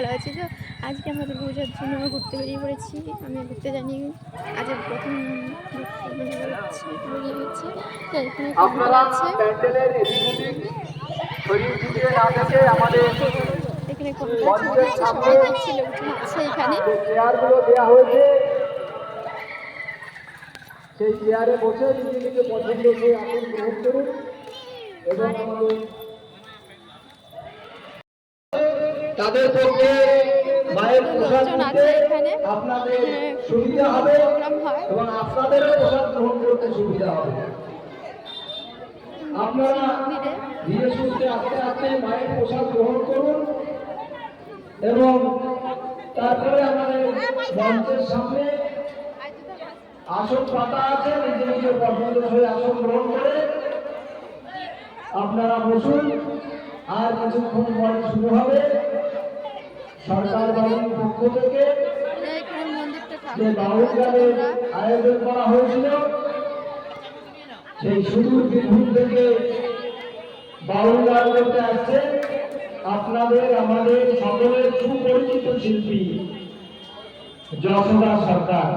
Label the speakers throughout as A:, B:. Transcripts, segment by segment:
A: ভালো আছি। তো আজকে আমাদের দুর্গাপূজার জন্য ঘুরতে বেরিয়ে পড়েছি। আমি ঘুরতে জানি আজ প্রথম বেরিয়ে গেছি তো এখানে। এখানে সবাই
B: সেই চেয়ারে বসে নিজে নিজে পছন্দ করে আসন গ্রহণ করুন। এবং আমাদের তাদের পক্ষে মায়ের প্রসাদ
A: এখানে।
B: আপনাদের সুবিধা হবে এবং আপনাদেরও প্রসাদ গ্রহণ করতে সুবিধা হবে। আপনারা ধীরে সুস্থে আস্তে আস্তে মায়ের প্রসাদ গ্রহণ করুন এবং তারপরে আমাদের মঞ্চের সামনে আসন পাতা আছে নিজে নিজে পছন্দ হয়ে আসন গ্রহণ করে আপনারা বসুন। আর কিছুক্ষণ পরে শুরু হবে সরকার বাড়ির পক্ষ থেকে যে বাউল গানের আয়োজন করা হয়েছিল, সেই সুদূর বীরভূম থেকে বাউল গান করতে আসছে আপনাদের, আমাদের সকলের সুপরিচিত শিল্পী যশোদা সরকার।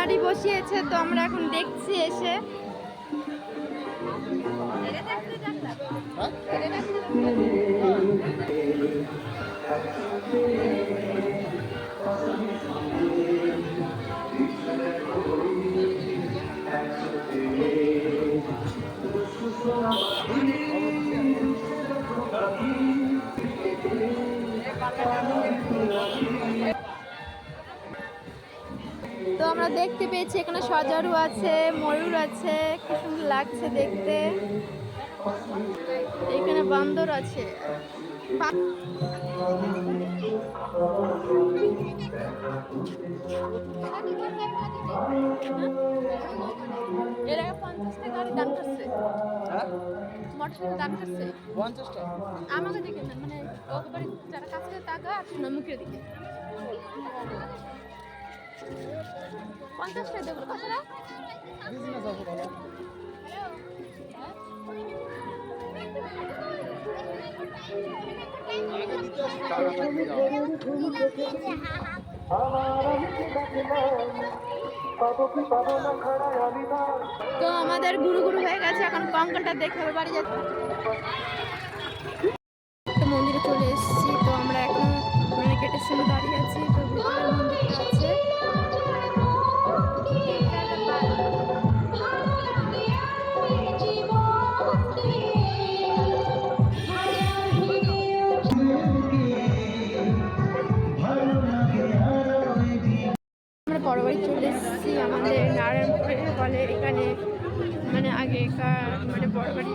A: সিনারি বসিয়েছে তো আমরা এখন দেখছি এসে। তো আমরা দেখতে পেয়েছি এখানে সজারু আছে ময়ূর আছে খুব সুন্দর লাগছে দেখতে। এখানে বান্দর আছে। এর আগে পঞ্চাশ টাকা গাড়ি দান করছে। মোটরসাইকেল দান করছে। আমাকে দেখে না মানে ওকে বাড়ি যারা কাছে টাকা আর মুখের দিকে। তো আমাদের গুরু গুরু হয়ে গেছে এখন কঙ্কলটা দেখে বাড়ি তো মন্দিরে চলে এসেছি। বলে এখানে মানে আগেকার মানে বড় বাড়ি